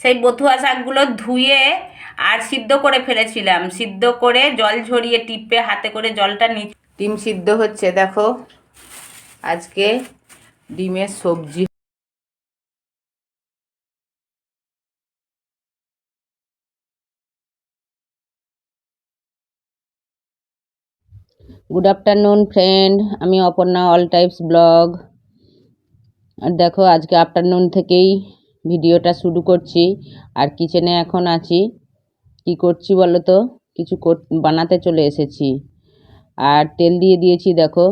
সেই বথুয়া শাকগুলো ধুয়ে আর সিদ্ধ করে ফেলেছিলাম। সিদ্ধ করে জল ঝরিয়ে টিপে হাতে করে জলটা নি ডিম সিদ্ধ হচ্ছে, দেখো। আজকে ডিমের সবজি। গুড আফটারনুন ফ্রেন্ড আমি অপর্ণা অল টাইপস ব্লগ আর দেখো, আজকে আফটারনুন থেকেই ভিডিওটা শুরু করছি। আর কিচেনে এখন আছি। কি করছি বলো তো? কিছু বানাতে চলে এসেছি। আর তেল দিয়ে দিয়েছি দেখো।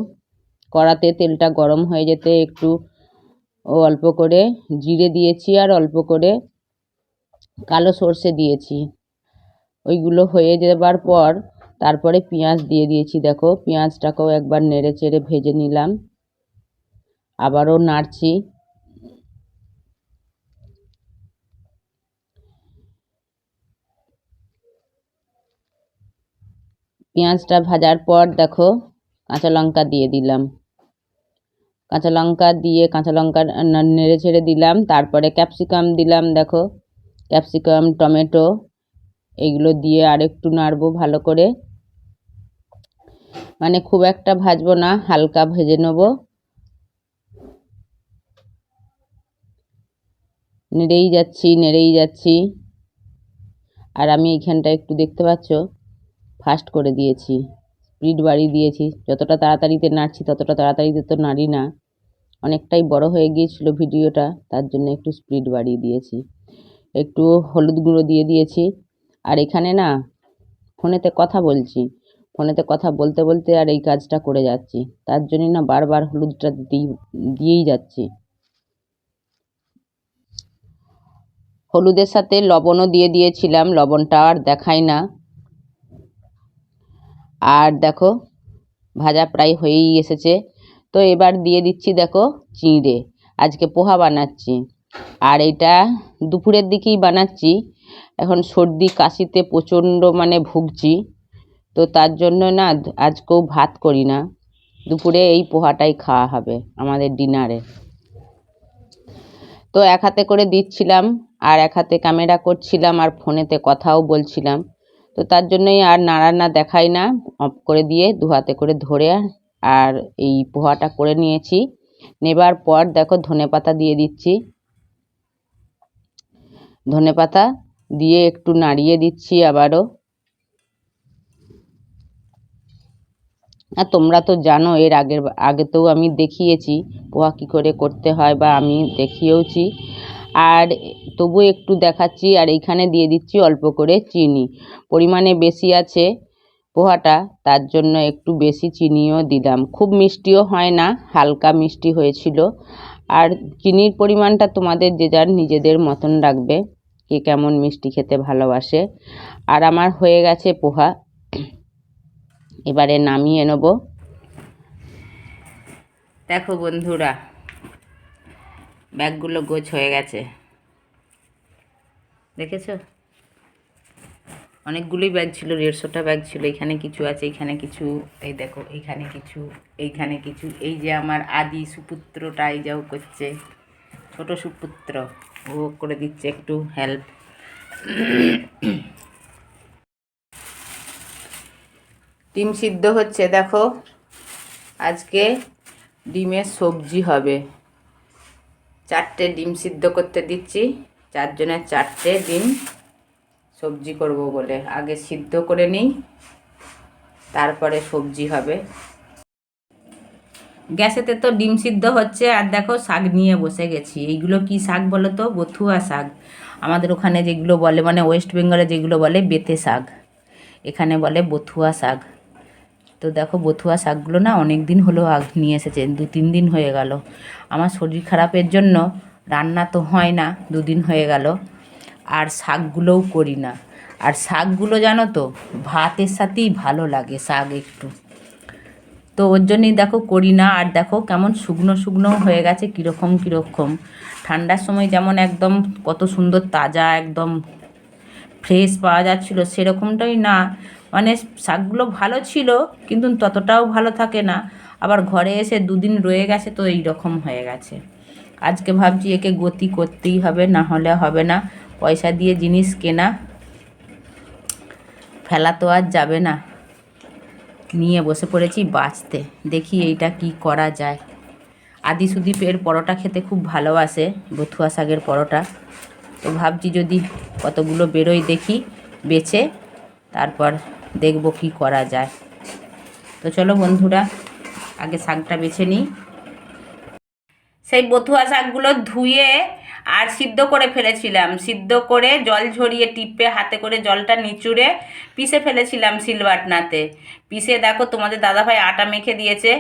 কড়াতে তেলটা গরম হয়ে যেতে একটু অল্প করে জিরে দিয়েছি আর অল্প করে কালো সর্ষে দিয়েছি। ওইগুলো হয়ে যাবার পর তারপরে পেঁয়াজ দিয়ে দিয়েছি দেখো। পেঁয়াজটাকেও একবার নেড়ে চেড়ে ভেজে নিলাম। আবারও নাড়ছি। পেঁয়াজটা ভাজার পর দেখো কাঁচা লঙ্কা দিয়ে দিলাম। কাঁচা লঙ্কা দিয়ে কাঁচা লঙ্কা নেড়ে ছেড়ে দিলাম, তারপরে ক্যাপসিকাম দিলাম দেখো। ক্যাপসিকাম, টমেটো এগুলো দিয়ে আর একটু নাড়বো ভালো করে। মানে খুব একটা ভাজবো না, হালকা ভেজে নেব। নেড়েই যাচ্ছি নেড়েই যাচ্ছি। আর আমি এইখানটা একটু দেখতে পাচ্ছ? ফাস্ট করে দিয়েছি। স্পিড বাড়িয়ে দিয়েছি। যতটা তাড়াতাড়িতে নাড়ছি, ততটা তাড়াতাড়িতে তো নাড়ি না। অনেকটাই বড় হয়ে গিয়েছিল ভিডিওটা, তার জন্য একটু স্পিড বাড়িয়ে দিয়েছি। একটু হলুদ গুঁড়ো দিয়ে দিয়েছি। আর এখানে না, ফোনেতে কথা বলছি। ফোনেতে কথা বলতে বলতে আর এই কাজটা করে যাচ্ছি। তার জন্যই না বারবার হলুদটা দিয়েই যাচ্ছি। হলুদের সাথে লবণও দিয়ে দিয়েছিলাম। লবণটা আর দেখাই না। আর দেখো, ভাজা প্রায় হয়েই এসেছে। তো এবার দিয়ে দিচ্ছি দেখো চিঁড়ে। আজকে পোহা বানাচ্ছি। আর এটা দুপুরের দিকেই বানাচ্ছি। এখন সর্দি কাশিতে প্রচণ্ড মানে ভুগছি। তো তার জন্য না, আজকেও ভাত করি না। দুপুরে এই পোহাটাই খাওয়া হবে আমাদের ডিনারে। তো এক হাতে করে দিচ্ছিলাম, আর এক হাতে ক্যামেরা করছিলাম, আর ফোনেতে কথাও বলছিলাম। তো তার জন্যই আর নাড়া না দেখাই না। অফ করে দিয়ে দু হাতে করে ধরে আর এই পোহাটা করে নিয়েছি। নেবার পর দেখো ধনে পাতা দিয়ে দিচ্ছি। ধনে পাতা দিয়ে একটু নাড়িয়ে দিচ্ছি আবারও। আর তোমরা তো জানো এর আগের, আগেতেও আমি দেখিয়েছি পোহা কী করে করতে হয় বা আমি দেখিয়েওছি। আর তবু একটু দেখাচ্ছি, আর এইখানে দিয়ে দিচ্ছি অল্প করে চিনি। পরিমাণে বেশি আছে পোহাটা, তার জন্য একটু বেশি চিনিও দিলাম। খুব মিষ্টিও হয় না, হালকা মিষ্টি হয়েছিল। আর চিনির পরিমাণটা তোমাদের যে যার নিজেদের মতন রাখবে, কে কেমন মিষ্টি খেতে ভালোবাসে। আর আমার হয়ে গেছে পোহা। এবারে নামিয়ে নেব। দেখো বন্ধুরা ব্যাগগুলো গোছ হয়ে গেছে। দেখেছ? অনেকগুলোই ব্যাগ ছিল, দেড়শোটা ব্যাগ ছিল, এখানে কিছু আছে, এখানে কিছু, এই দেখো এইখানে কিছু এইখানে কিছু, এই যে আমার আদি সুপুত্রটা, এই যাও করছে, ছোট সুপুত্র, ও করে দিচ্ছে একটু হেল্প ডিম সিদ্ধ হচ্ছে, দেখো, আজকে ডিমের সবজি হবে। চারটে ডিম সিদ্ধ করতে দিচ্ছি। চারজনের চারটে ডিম সবজি করব বলে। আগে সিদ্ধ করে নিই, তারপরে সবজি হবে। গ্যাসেতে তো ডিম সিদ্ধ হচ্ছে, আর দেখো শাক নিয়ে বসে গেছি। এইগুলো কি শাক বলো তো? বথুয়া শাক। আমাদের ওখানে যেগুলো বলে মানে ওয়েস্ট বেঙ্গলে যেগুলো বলে, বেতে শাক। এখানে বলে বথুয়া শাক। তো দেখো বথুয়া শাকগুলো না অনেক দিন হলো আগ নিয়ে এসেছে, দু তিন দিন হয়ে গেল। আমার শরীর খারাপের জন্য রান্না তো হয় না, দুদিন হয়ে গেল। আর শাকগুলোও করি না। আর শাকগুলো জানো তো, ভাতের সাথেই ভালো লাগে শাক একটু। তো ওর জন্যই দেখো করি না, আর দেখো কেমন শুকনো শুকনো হয়ে গেছে কীরকম কীরকম। ঠান্ডার সময় যেমন একদম কত সুন্দর তাজা একদম ফ্রেশ পাওয়া যাচ্ছিল, সেরকমটাই না। মানে শাকগুলো ভালো ছিল, কিন্তু ততটাও ভালো থাকে না। আবার ঘরে এসে দুদিন রয়ে গেছে তো এই রকম হয়ে গেছে। আজকে ভাবছি একে গতি করতেই হবে, না হলে হবে না। পয়সা দিয়ে জিনিস কেনা, ফেলা তো আর যাবে না। নিয়ে বসে পড়েছি বাঁচতে, দেখি এইটা কি করা যায়। আদি সুদীপের পরোটা খেতে খুব ভালোবাসে বথুয়া শাকের পরোটা। তো ভাবছি যদি কতগুলো বেরোয় দেখি, বেছে, তারপর দেখব কি করা যায়। তো চলো বন্ধুরা, আগে শাকটা বেছে নিই। সেই বথুয়া শাকগুলো ধুয়ে আর সিদ্ধ করে ফেলেছিলাম। সিদ্ধ করে জল ঝরিয়ে টিপে হাতে করে জলটা নিচুড়ে পিষে ফেলেছিলাম সিলবাটনাতে পিষে দেখো তোমাদের দাদাভাই আটা মেখে দিয়েছে।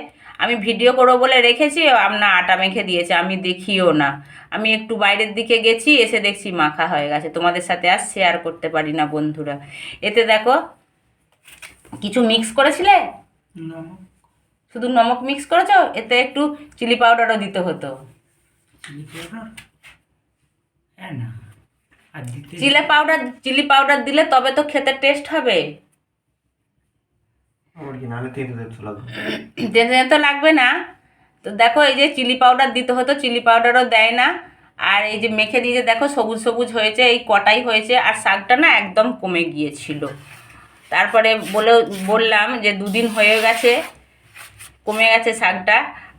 আমি ভিডিও করব বলে রেখেছি আপনার আটা মেখে দিয়েছে। আমি দেখিও না। আমি একটু বাইরের দিকে গেছি, এসে দেখছি মাখা হয়ে গেছে। তোমাদের সাথে আর শেয়ার করতে পারি না বন্ধুরা। এতে দেখো কিছু মিক্স করেছিলে? শুধু নমক মিক্স করেছ? এতে একটু চিলি পাউডারও দিতে হতো। হ্যাঁ চিলি পাউডার চিলি পাউডার দিলে তবে তো খেতে টেস্ট হবে। তেতে তো লাগবে না। তো দেখো এই যে চিলি পাউডার দিতে হতো চিলি পাউডারও দেয় না। আর এই যে মেখে দিয়ে যে দেখো সবুজ সবুজ হয়েছে এই কটাই হয়েছে। আর শাকটা না একদম কমে গিয়েছিল। তারপরে বলে বললাম যে দুদিন হয়ে গেছে কমে গেছে শাকটা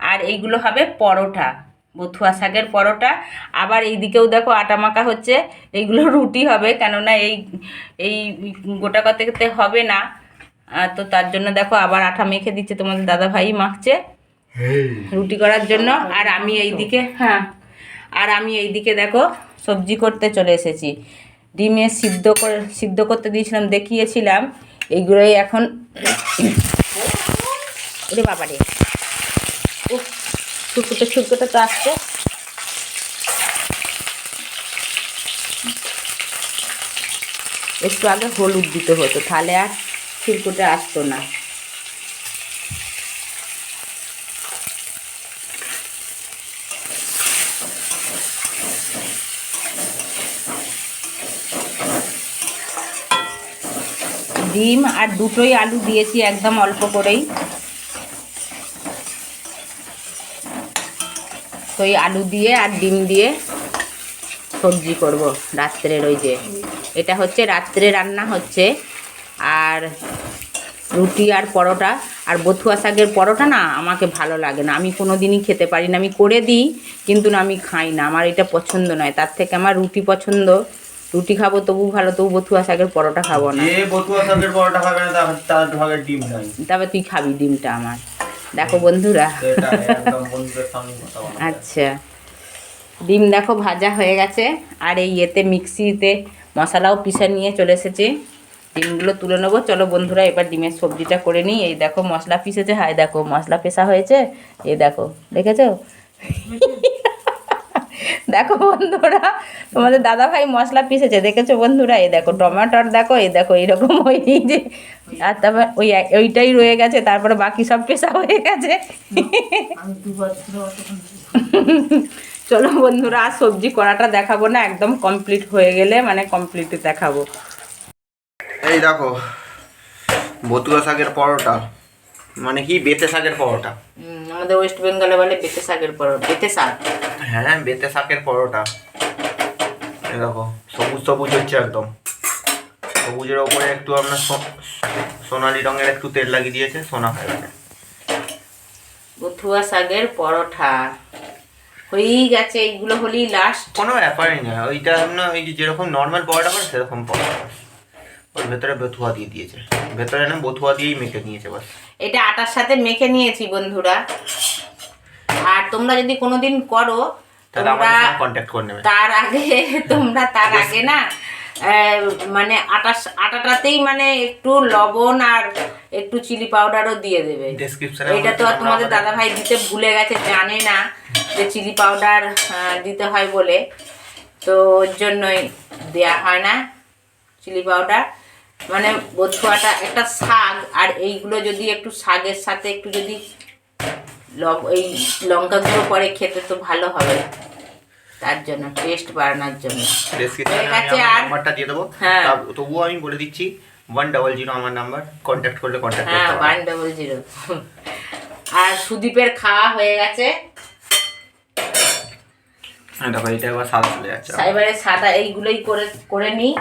আর এইগুলো হবে পরোটা বথুয়া শাকের পরোটা। আবার এই দিকেও দেখো আটা মাখা হচ্ছে এইগুলো রুটি হবে কেননা এই এই গোটা কথাতে হবে না। তো তার জন্য দেখো আবার আটা মেখে দিচ্ছে তোমাদের দাদা ভাই মাখছে রুটি করার জন্য। আর আমি এই দিকে হ্যাঁ আর আমি এই দিকে দেখো সবজি করতে চলে এসেছি। ডিমে সিদ্ধ করে, সিদ্ধ করতে দিয়েছিলাম, দেখিয়েছিলাম। এইগুলোই এখন ওরে বাবা রে ছুটকোটা ছুটকুটে তো আসছে। একটু আগে হলুদ দিতে হতো, তাহলে আর ছিটকুটে আসতো না। ডিম আর দুটোই আলু দিয়েছি একদম অল্প করেই। তো আলু দিয়ে আর ডিম দিয়ে সবজি করব রাত্রের ওই যে। এটা হচ্ছে রাত্রে রান্না হচ্ছে। আর রুটি আর পরোটা আর বথুয়া শাকের পরোটা না আমাকে ভালো লাগে না। আমি কোনো দিনই খেতে পারি না। আমি করে দিই, কিন্তু না আমি খাই না। আমার এটা পছন্দ নয়। তার থেকে আমার রুটি পছন্দ। রুটি খাব তবু ভালো তবু বথুয়া শাকের পরোটা খাব না। যে বতুয়া শাকের পরোটা খাবে না তার ভাগের ডিম নাই। তবে তুই খাবি ডিমটা আমার। দেখো বন্ধুরা। আচ্ছা। ডিম দেখো ভাজা হয়ে গেছে আর এই এতে মিক্সিতে মশলাও পিষে নিয়ে চলে এসেছি। ডিমগুলো তুলে নেব। চলো বন্ধুরা এবার ডিমের সবজিটা করে নিই। এই দেখো মশলা পিষেছে। হাই দেখো মশলা পেশা হয়েছে। এই দেখো দেখেছ? দেখো বন্ধুরা তোমাদের দাদা ভাই মশলা পিষেছে দেখেছ বন্ধুরা? এই দেখো টমেটোর দেখো এই দেখো এইরকম ওই যে আর তারপর ওই ওইটাই রয়ে গেছে তারপরে বাকি সব পেশা হয়ে গেছে। চলো বন্ধুরা আর সবজি করাটা দেখাবো না একদম কমপ্লিট হয়ে গেলে মানে কমপ্লিট দেখাবো। এই দেখো বতুয়া শাকের পরোটা মানে কি বেতে শাকের পরোটা? আমাদের ওয়েস্ট বেঙ্গলে বলে বেতে শাকের পরোটা বেতে শাক। হ্যাঁ বেতে শাকের পরোটা। দেখো সবুজ সবুজ হচ্ছে একদম। সবুজের ওপরে একটু আপনার সোনালি রঙের একটু তেল লাগিয়ে দিয়েছে সোনা হয়ে গেছে বথুয়া শাকের পরোটা হয়েই গেছে এইগুলো হলেই লাস্ট কোনো ব্যাপারই না ওইটা আপনার ওই যেরকম নর্মাল পরোটা করে সেরকম পরোটা। ওর ভেতরে বেথুয়া দিয়ে দিয়েছে। ভেতরে না বথুয়া দিয়েই মেখে নিয়েছে বাস। এটা আটার সাথে মেখে নিয়েছি বন্ধুরা। আর তোমরা যদি কোনোদিন করো তোমরা তার আগে তোমরা তার আগে না মানে আটা আটাটাতেই মানে একটু লবণ আর একটু চিলি পাউডারও দিয়ে দেবে। এটা তো আর তোমাদের দাদা ভাই দিতে ভুলে গেছে জানে না যে চিলি পাউডার দিতে হয় বলে। তো ওর জন্যই দেয়া হয় না চিলি পাউডার। মানে বথুয়াটা একটা শাক আর এইগুলো যদি একটু শাকের সাথে একটু যদি লব এই লঙ্কা গুঁড়ো পরে খেতে তো ভালো হবে। তার জন্য টেস্ট বাড়ানোর জন্য। নাম্বারটা দিয়ে দেবো। হ্যাঁ। তবুও আমি বলে দিচ্ছি ওয়ান ডাবল জিরো আমার নাম্বার কন্ট্যাক্ট করলে কন্ট্যাক্ট হ্যাঁ ওয়ান ডবল জিরো আর সুদীপের খাওয়া হয়ে গেছে। হ্যাঁ দেখো এটা এবার সাদা চলে যাচ্ছে। এবারে সাদা এইগুলোই করে করে নিই।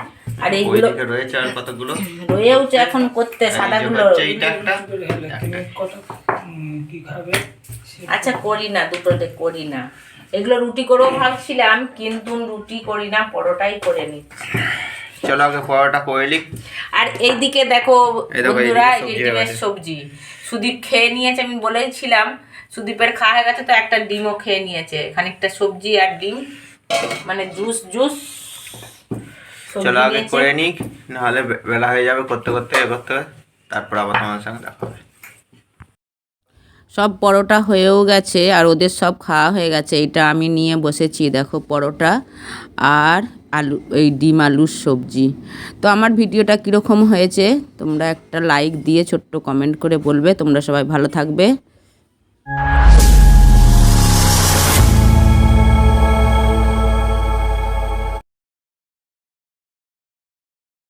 আর এইগুলো রয়েছে আর কতগুলো? রয়েওছে এখন করতে সাদাগুলো। এইটা একটা। কি খাবে? আচ্ছা করি না দুটোতে করি না। এগুলো রুটি করেও ভাবছিলাম কিন্তু রুটি করি না পরোটাই করে নিচ্ছি। চলো আগে পরোটা করে নিক আর এইদিকে দেখো বন্ধুরা সবজি ডিমের সবজি। সুদীপ খেয়ে নিয়েছে আমি বলেছিলাম সুদীপের খাওয়া হয়ে গেছে তো একটা ডিমও খেয়ে নিয়েছে। খানিকটা সবজি আর ডিম মানে জুস জুস চলো আগে করে নিক নাহলে বে- বেলা হয়ে যাবে করতে করতে করতে হবে। তারপর আবার তোমার সঙ্গে দেখা হবে। সব পরোটা হয়েও গেছে আর ওদের সব খাওয়া হয়ে গেছে। এটা আমি নিয়ে বসেছি, দেখো পরোটা আর আলু, এই ডিম আলুর সবজি। তো আমার ভিডিওটা কীরকম হয়েছে তোমরা একটা লাইক দিয়ে ছোট্ট কমেন্ট করে বলবে। তোমরা সবাই ভালো থাকবে।